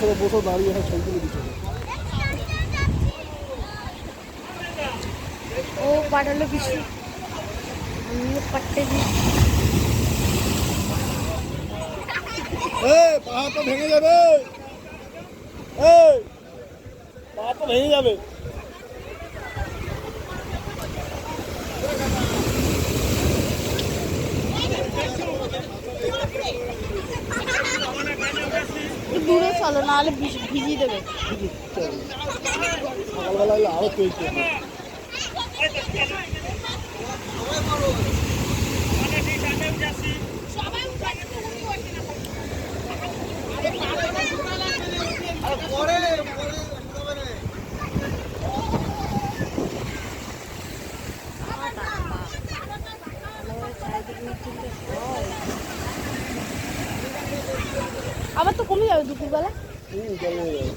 বাচ্চারা বসে দাঁড়িয়ে এখানে ছবি তুলে দিচ্ছে। ও পাঠালো কিছু। আমিও পাঠতে দিই। পা তো ভেঙে যাবে। পা তো ভেঙে যাবে। চলো নাহলে ভিজ- ভিজিয়ে দেবে সকালবেলা এলে আরো তৈরি আবার তো কমে যাবে দুপুরবেলা। হুম কমে যাবে।